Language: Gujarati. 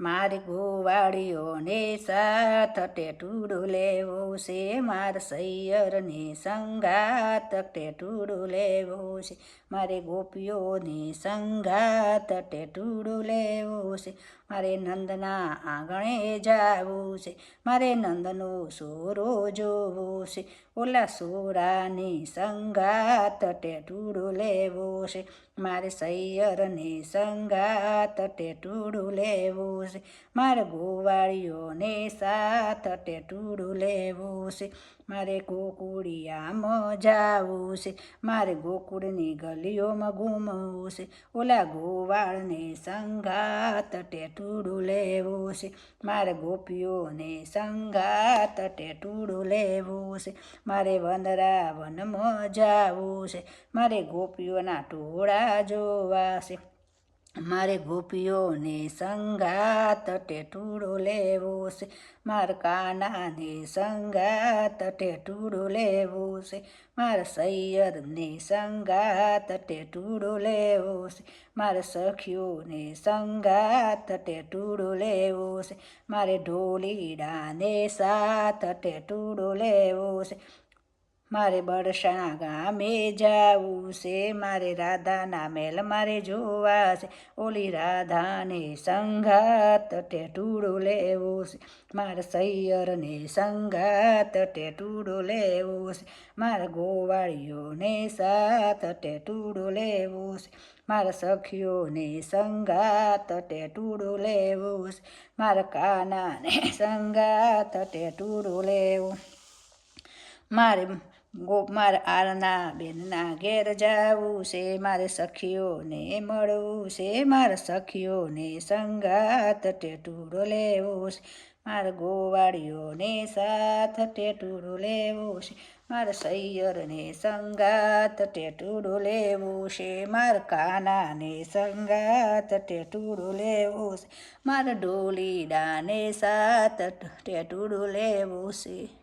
મારી ગોવાળીઓને સાથ ટેટુડું લેવો છે, માર સૈયરને સંગાત ટેટુડું લેવો છે, મારે ગોપીઓને સંગાત ટેટુડું લેવો છે, મારે નંદના આંગણે જાવું છે, મારે નંદનો સોરો જોવો છે, ઓલા સોરાની સંગાત ટેટુડું લેવો છે, મારે સૈયરને સંગાત ટેટુડું લેવો છે મારે ગોવાળીઓને સાથ ટેટુડું લેવું છે. મારે ગોકુળિયામાં જાવું છે. મારે ગોકુળની ગલીઓમાં ઘૂમવું છે. ઓલા ગોવાળને સંઘાત ટેટુડું લેવું છે. મારે ગોપીઓને સંઘાત ટેટુડું લેવું છે. મારે વનરાવનમાં જાવું છે. મારે ગોપીઓના ટોળા જોવા છે. મારે ગોપીઓને સંગાત ટેટુડો લેવો છે. માર કાનાને સંગાત ટેટુડો લેવો છે. માર સૈયરને સંગાત ટેટુડો લેવો છે. મારે સખીઓને સંગાત ટેટુડો લેવો છે. મારે ઢોલીડાને સાથ ટેટુડો લેવો છે. મારે બરસણા ગામે જાવું છે, મારે રાધાના મેલ મારે જોવા છે. ઓલી રાધાને સંઘાત ટેટુડો લેવો છે. મારે સૈયરને સંઘાત ટેટુડો લેવો છે. મારા ગોવાળીઓને સાથ ટેટુડો લેવો છે. મારા સખીઓને સંગાત ટેટુડો લેવો છે. મારા કાનાને સંગાત ટેટુડો લેવો. મારે ગો મારે આરના બેનના ઘેર જાવું છે મારે સખીઓને મળવું છે. મારા સખીઓને સંગાત ટેટુડો લેવો છે. મારા ગોવાળીઓને સાથ ટેટુડો લેવો છે. મારા સૈયરને સંગાત ટેટુડો લેવો છે. મારા કાનાને સંગાત ટેટુડો લેવો છે. મારા ડોલીડાને સાથ ટેટુડો લેવો છે.